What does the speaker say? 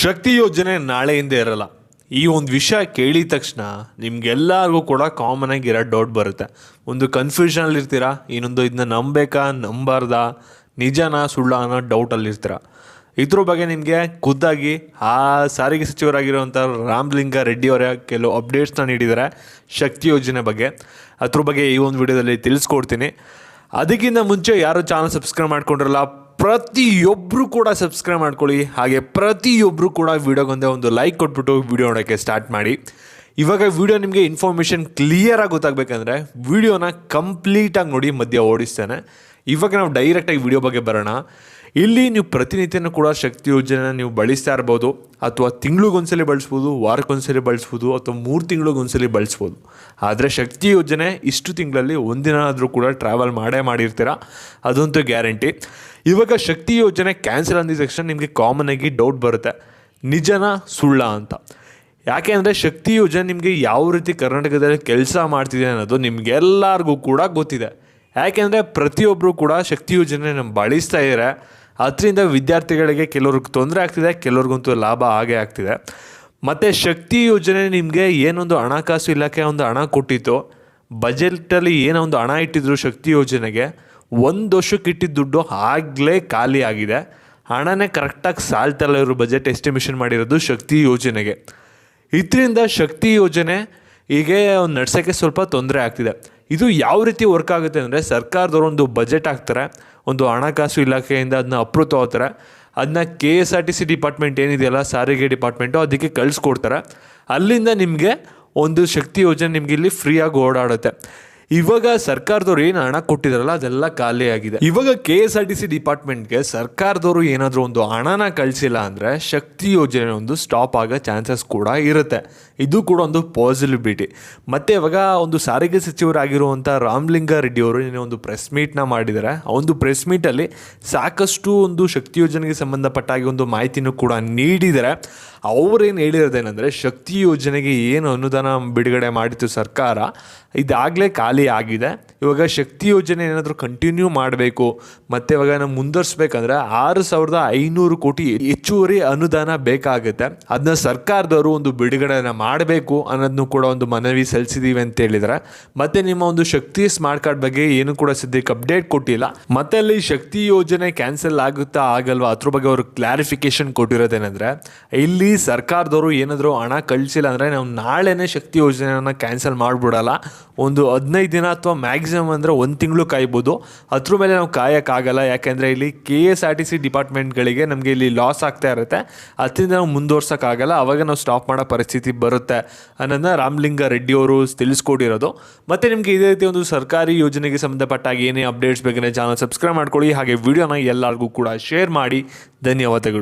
ಶಕ್ತಿ ಯೋಜನೆ ನಾಳೆಯಿಂದ ಇರಲ್ಲ. ಈ ಒಂದು ವಿಷಯ ಕೇಳಿದ ತಕ್ಷಣ ನಿಮ್ಗೆಲ್ಲರಿಗೂ ಕೂಡ ಕಾಮನ್ ಆಗಿ ಇರೋ ಡೌಟ್ ಬರುತ್ತೆ. ಒಂದು ಕನ್ಫ್ಯೂಷನಲ್ಲಿ ಇರ್ತೀರಾ? ಇನ್ನೊಂದು ಇದನ್ನ ನಂಬೇಕಾ, ನಂಬಾರ್ದ? ನಿಜನಾ, ಸುಳ್ಳ ಅನ್ನೋ ಡೌಟಲ್ಲಿ ಇರ್ತೀರ? ಇದ್ರ ಬಗ್ಗೆ ನಿಮಗೆ ಖುದ್ದಾಗಿ ಆ ಸಾರಿಗೆ ಸಚಿವರಾಗಿರುವಂಥ ರಾಮಲಿಂಗ ರೆಡ್ಡಿ ಅವರ ಕೆಲವು ಅಪ್ಡೇಟ್ಸ್ನ ನೀಡಿದ್ದಾರೆ ಶಕ್ತಿ ಯೋಜನೆ ಬಗ್ಗೆ. ಅದ್ರ ಬಗ್ಗೆ ಈ ಒಂದು ವಿಡಿಯೋದಲ್ಲಿ ತಿಳಿಸ್ಕೊಡ್ತೀನಿ. ಅದಕ್ಕಿಂತ ಮುಂಚೆ ಯಾರು ಚಾನಲ್ ಸಬ್ಸ್ಕ್ರೈಬ್ ಮಾಡ್ಕೊಂಡಿರಲ್ಲ ಪ್ರತಿಯೊಬ್ಬರು ಕೂಡ ಸಬ್ಸ್ಕ್ರೈಬ್ ಮಾಡ್ಕೊಳ್ಳಿ. ಹಾಗೆ ಪ್ರತಿಯೊಬ್ಬರು ಕೂಡ ವಿಡಿಯೋಗೊಂದೇ ಒಂದು ಲೈಕ್ ಕೊಟ್ಬಿಟ್ಟು ವಿಡಿಯೋ ನೋಡೋಕ್ಕೆ ಸ್ಟಾರ್ಟ್ ಮಾಡಿ. ಇವಾಗ ವಿಡಿಯೋ ನಿಮಗೆ ಇನ್ಫಾರ್ಮೇಷನ್ ಕ್ಲಿಯರಾಗಿ ಗೊತ್ತಾಗಬೇಕಂದ್ರೆ ವಿಡಿಯೋನ ಕಂಪ್ಲೀಟಾಗಿ ನೋಡಿ ಮಧ್ಯ ಓಡಿಸ್ತೇನೆ. ಇವಾಗ ನಾವು ಡೈರೆಕ್ಟಾಗಿ ವಿಡಿಯೋ ಬಗ್ಗೆ ಬರೋಣ. ಇಲ್ಲಿ ನೀವು ಪ್ರತಿನಿತ್ಯನೂ ಕೂಡ ಶಕ್ತಿ ಯೋಜನೆನ ನೀವು ಬಳಸ್ತಾ ಇರ್ಬೋದು, ಅಥವಾ ತಿಂಗಳಿಗೊಂದ್ಸಲಿ ಬಳಸ್ಬೋದು, ವಾರಕ್ಕೊಂದ್ಸಲಿ ಬಳಸ್ಬೋದು, ಅಥವಾ ಮೂರು ತಿಂಗಳಿಗೊಂದ್ಸಲಿ ಬಳಸ್ಬೋದು. ಆದರೆ ಶಕ್ತಿ ಯೋಜನೆ ಇಷ್ಟು ತಿಂಗಳಲ್ಲಿ ಒಂದಿನ ಆದರೂ ಕೂಡ ಟ್ರಾವೆಲ್ ಮಾಡೇ ಮಾಡಿರ್ತೀರ? ಅದಂತೂ ಗ್ಯಾರಂಟಿ ಇವಾಗ ಶಕ್ತಿ ಯೋಜನೆ ಕ್ಯಾನ್ಸಲ್ ಅಂದಿದ ತಕ್ಷಣ ನಿಮಗೆ ಕಾಮನ್ ಆಗಿ ಡೌಟ್ ಬರುತ್ತೆ. ನಿಜನ ಸುಳ್ಳ ಅಂತ. ಯಾಕೆ ಅಂದರೆ ಶಕ್ತಿ ಯೋಜನೆ ನಿಮಗೆ ಯಾವ ರೀತಿ ಕರ್ನಾಟಕದಲ್ಲಿ ಕೆಲಸ ಮಾಡ್ತಿದೆ ಅನ್ನೋದು ನಿಮಗೆಲ್ಲರಿಗೂ ಕೂಡ ಗೊತ್ತಿದೆ. ಯಾಕೆಂದರೆ ಪ್ರತಿಯೊಬ್ಬರು ಕೂಡ ಶಕ್ತಿ ಯೋಜನೆ ನಮ್ಮ ಬಳಸ್ತಾ ಇದ್ದಾರೆ ಅದರಿಂದ ವಿದ್ಯಾರ್ಥಿಗಳಿಗೆ ಕೆಲವ್ರಿಗೆ ತೊಂದರೆ ಆಗ್ತಿದೆ, ಕೆಲವ್ರಿಗಂತೂ ಲಾಭ ಆಗೇ ಆಗ್ತಿದೆ. ಮತ್ತು ಶಕ್ತಿ ಯೋಜನೆ ನಿಮಗೆ ಏನೊಂದು ಹಣಕಾಸು ಇಲಾಖೆ ಒಂದು ಹಣ ಕೊಟ್ಟಿತ್ತು. ಬಜೆಟಲ್ಲಿ ಏನೋ ಒಂದು ಹಣ ಇಟ್ಟಿದ್ರು ಶಕ್ತಿ ಯೋಜನೆಗೆ. ಒಂದು ವರ್ಷಕ್ಕೆ ಇಟ್ಟಿದ್ದ ದುಡ್ಡು ಆಗಲೇ ಖಾಲಿ ಆಗಿದೆ. ಹಣನೇ ಕರೆಕ್ಟಾಗಿ ಸಾಲ್ತಲ್ಲ ಇವರು ಬಜೆಟ್ ಎಸ್ಟಿಮೇಷನ್ ಮಾಡಿರೋದು ಶಕ್ತಿ ಯೋಜನೆಗೆ. ಇದರಿಂದ ಶಕ್ತಿ ಯೋಜನೆ ಹೀಗೆ ನಡ್ಸೋಕ್ಕೆ ಸ್ವಲ್ಪ ತೊಂದರೆ ಆಗ್ತಿದೆ. ಇದು ಯಾವ ರೀತಿ ವರ್ಕ್ ಆಗುತ್ತೆ ಅಂದರೆ ಸರ್ಕಾರದವರು ಒಂದು ಬಜೆಟ್ ಹಾಕ್ತಾರೆ, ಒಂದು ಹಣಕಾಸು ಇಲಾಖೆಯಿಂದ ಅದನ್ನ ಅಪ್ರೂವ್ ತಗೋತಾರೆ ಅದನ್ನ K S R T C department ಏನಿದೆಯಲ್ಲ, ಸಾರಿಗೆ ಡಿಪಾರ್ಟ್ಮೆಂಟು ಅದಕ್ಕೆ ಕಳಿಸ್ಕೊಡ್ತಾರೆ. ಅಲ್ಲಿಂದ ನಿಮಗೆ ಒಂದು ಶಕ್ತಿ ಯೋಜನೆ ನಿಮಗೆ ಇಲ್ಲಿ ಫ್ರೀಯಾಗಿ ಓಡಾಡುತ್ತೆ. ಇವಾಗ ಸರ್ಕಾರದವ್ರು ಏನು ಹಣ ಕೊಟ್ಟಿದಾರಲ್ಲ, ಅದೆಲ್ಲ ಖಾಲಿ ಆಗಿದೆ. ಇವಾಗ K S R T C ಡಿಪಾರ್ಟ್ಮೆಂಟ್ಗೆ ಸರ್ಕಾರದವರು ಏನಾದರೂ ಒಂದು ಹಣನ ಕಳಿಸಿಲ್ಲ ಅಂದರೆ ಶಕ್ತಿ ಯೋಜನೆ ಒಂದು ಸ್ಟಾಪ್ ಆಗೋ ಚಾನ್ಸಸ್ ಕೂಡ ಇರುತ್ತೆ. ಇದು ಕೂಡ ಒಂದು ಪಾಸಿಬಿಲಿಟಿ ಮತ್ತು ಇವಾಗ ಒಂದು ಸಾರಿಗೆ ಸಚಿವರಾಗಿರುವಂಥ ರಾಮಲಿಂಗ ರೆಡ್ಡಿ ಅವರು ನಿನ್ನೆ ಒಂದು ಪ್ರೆಸ್ ಮೀಟ್ನ ಮಾಡಿದ್ದಾರೆ. ಆ ಒಂದು ಪ್ರೆಸ್ ಮೀಟಲ್ಲಿ ಸಾಕಷ್ಟು ಒಂದು ಶಕ್ತಿ ಯೋಜನೆಗೆ ಸಂಬಂಧಪಟ್ಟ ಹಾಗೆ ಒಂದು ಮಾಹಿತಿನೂ ಕೂಡ ನೀಡಿದರೆ ಅವರೇನು ಹೇಳಿರೋದೇನೆಂದರೆ, ಶಕ್ತಿ ಯೋಜನೆಗೆ ಏನು ಅನುದಾನ ಬಿಡುಗಡೆ ಮಾಡಿತ್ತು ಸರ್ಕಾರ, ಇದಾಗಲೇ ಖಾಲಿ ಆಗಿದೆ. ಇವಾಗ ಶಕ್ತಿ ಯೋಜನೆ ಏನಾದರೂ ಕಂಟಿನ್ಯೂ ಮಾಡಬೇಕು, ಮತ್ತು ಇವಾಗ ನಾವು ಮುಂದುವರಿಸ್ಬೇಕಂದ್ರೆ ಆರು ಸಾವಿರದ ಐನೂರು ಕೋಟಿ ಹೆಚ್ಚುವರಿ ಅನುದಾನ ಬೇಕಾಗುತ್ತೆ. ಅದನ್ನ ಸರ್ಕಾರದವರು ಒಂದು ಬಿಡುಗಡೆನ ಮಾಡಬೇಕು ಅನ್ನೋದನ್ನು ಕೂಡ ಒಂದು ಮನವಿ ಸಲ್ಲಿಸಿದ್ದೀವಿ ಅಂತ ಹೇಳಿದರೆ. ಮತ್ತೆ ನಿಮ್ಮ ಒಂದು ಶಕ್ತಿ ಸ್ಮಾರ್ಟ್ ಕಾರ್ಡ್ ಬಗ್ಗೆ ಏನು ಕೂಡ ಸದ್ಯಕ್ಕೆ ಅಪ್ಡೇಟ್ ಕೊಟ್ಟಿಲ್ಲ. ಮತ್ತೆ ಅಲ್ಲಿ ಶಕ್ತಿ ಯೋಜನೆ ಕ್ಯಾನ್ಸಲ್ ಆಗುತ್ತಾ ಆಗಲ್ವಾ? ಅದ್ರ ಬಗ್ಗೆ ಅವರು ಕ್ಲಾರಿಫಿಕೇಶನ್ ಕೊಟ್ಟಿರೋದೇನೆಂದರೆ, ಇಲ್ಲಿ ಸರ್ಕಾರದವರು ಏನಾದರೂ ಹಣ ಕಳಿಸಿಲ್ಲ ಅಂದರೆ ನಾವು ನಾಳೆನೇ ಶಕ್ತಿ ಯೋಜನೆಯನ್ನು ಕ್ಯಾನ್ಸಲ್ ಮಾಡಿಬಿಡಲ್ಲ. ಒಂದು ಹದಿನೈದು ದಿನ ಅಥವಾ ಮ್ಯಾಕ್ಸಿಮಮ್ ಅಂದರೆ ಒಂದು ತಿಂಗಳು ಕಾಯ್ಬೋದು. ಅದ್ರ ಮೇಲೆ ನಾವು ಕಾಯೋಕ್ಕಾಗಲ್ಲ. ಯಾಕೆಂದರೆ ಇಲ್ಲಿ K S R T C ಡಿಪಾರ್ಟ್ಮೆಂಟ್ಗಳಿಗೆ ನಮಗೆ ಇಲ್ಲಿ ಲಾಸ್ ಆಗ್ತಾ ಇರುತ್ತೆ. ಅದರಿಂದ ನಾವು ಮುಂದುವರ್ಸೋಕ್ಕಾಗಲ್ಲ. ಅವಾಗ ನಾವು ಸ್ಟಾಪ್ ಮಾಡೋ ಪರಿಸ್ಥಿತಿ ಬರುತ್ತೆ ಅನ್ನೋದನ್ನ ರಾಮಲಿಂಗ ರೆಡ್ಡಿ ಅವರು ತಿಳಿಸ್ಕೊಟ್ಟಿರೋದು. ಮತ್ತು ನಿಮಗೆ ಇದೇ ರೀತಿ ಒಂದು ಸರ್ಕಾರಿ ಯೋಜನೆಗೆ ಸಂಬಂಧಪಟ್ಟಾಗ ಏನೇ ಅಪ್ಡೇಟ್ಸ್ ಬೇಕಂದರೆ ಚಾನಲ್ ಸಬ್ಸ್ಕ್ರೈಬ್ ಮಾಡ್ಕೊಳ್ಳಿ. ಹಾಗೆ ವಿಡಿಯೋನ ಎಲ್ಲರಿಗೂ ಕೂಡ ಶೇರ್ ಮಾಡಿ. ಧನ್ಯವಾದಗಳು.